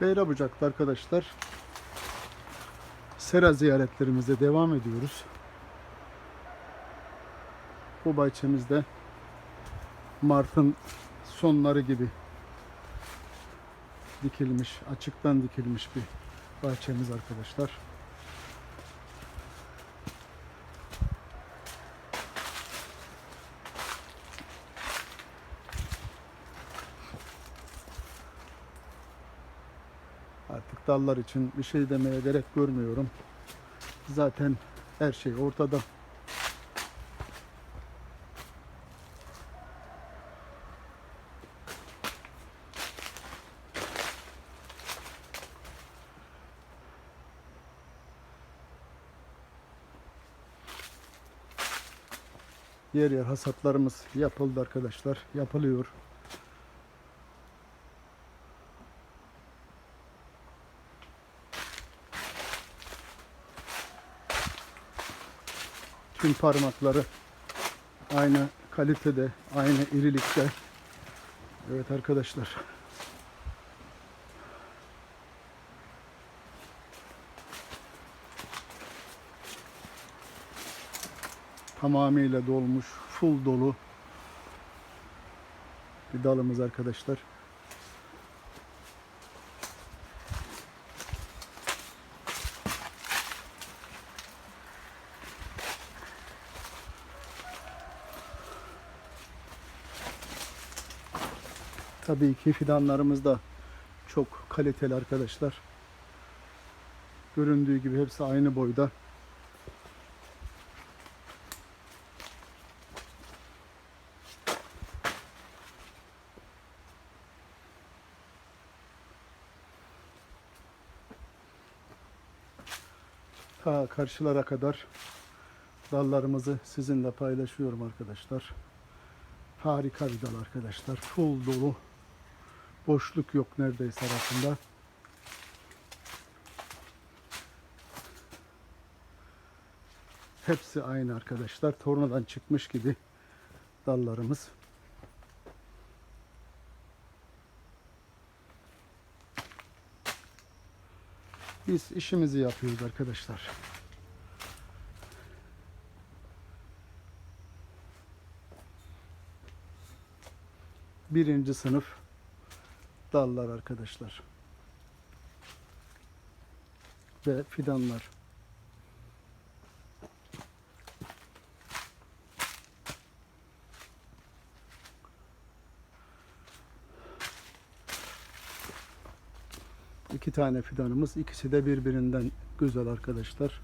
Beyrabucak'ta arkadaşlar sera ziyaretlerimize devam ediyoruz. Bu bahçemizde Mart'ın sonları gibi dikilmiş, açıktan dikilmiş bir bahçemiz arkadaşlar. Artık dallar için bir şey demeye gerek görmüyorum. Zaten her şey ortada. Yer yer hasatlarımız yapıldı arkadaşlar. Yapılıyor. Tüm parmakları aynı kalitede, aynı irilikte. Evet arkadaşlar. Tamamıyla dolmuş, full dolu bir dalımız arkadaşlar. Tabii ki fidanlarımız da çok kaliteli arkadaşlar. Göründüğü gibi hepsi aynı boyda. Ta karşılara kadar dallarımızı sizinle paylaşıyorum arkadaşlar. Harika bir dal arkadaşlar. Full dolu. Boşluk yok neredeyse arasında. Hepsi aynı arkadaşlar. Tornadan çıkmış gibi dallarımız. Biz işimizi yapıyoruz arkadaşlar. Birinci sınıf dallar arkadaşlar. Ve fidanlar. İki tane fidanımız. ikisi de birbirinden güzel arkadaşlar.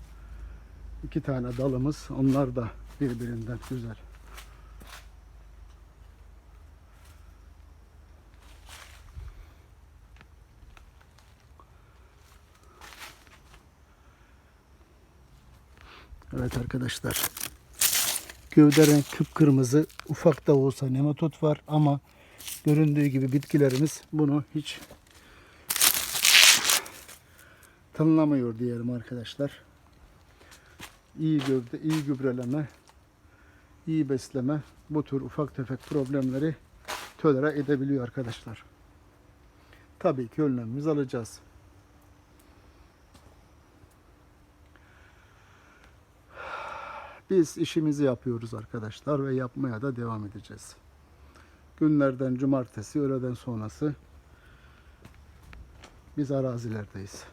İki tane dalımız. Onlar da birbirinden güzel. Evet arkadaşlar. Gövde renk kıpkırmızı ufak da olsa nematot var ama göründüğü gibi bitkilerimiz bunu hiç tanımlamıyor diyelim arkadaşlar. İyi gövde, iyi gübreleme, iyi besleme bu tür ufak tefek problemleri tolere edebiliyor arkadaşlar. Tabii ki önlemimizi alacağız. Biz işimizi yapıyoruz arkadaşlar ve yapmaya da devam edeceğiz. Günlerden cumartesi, öğleden sonrası biz arazilerdeyiz.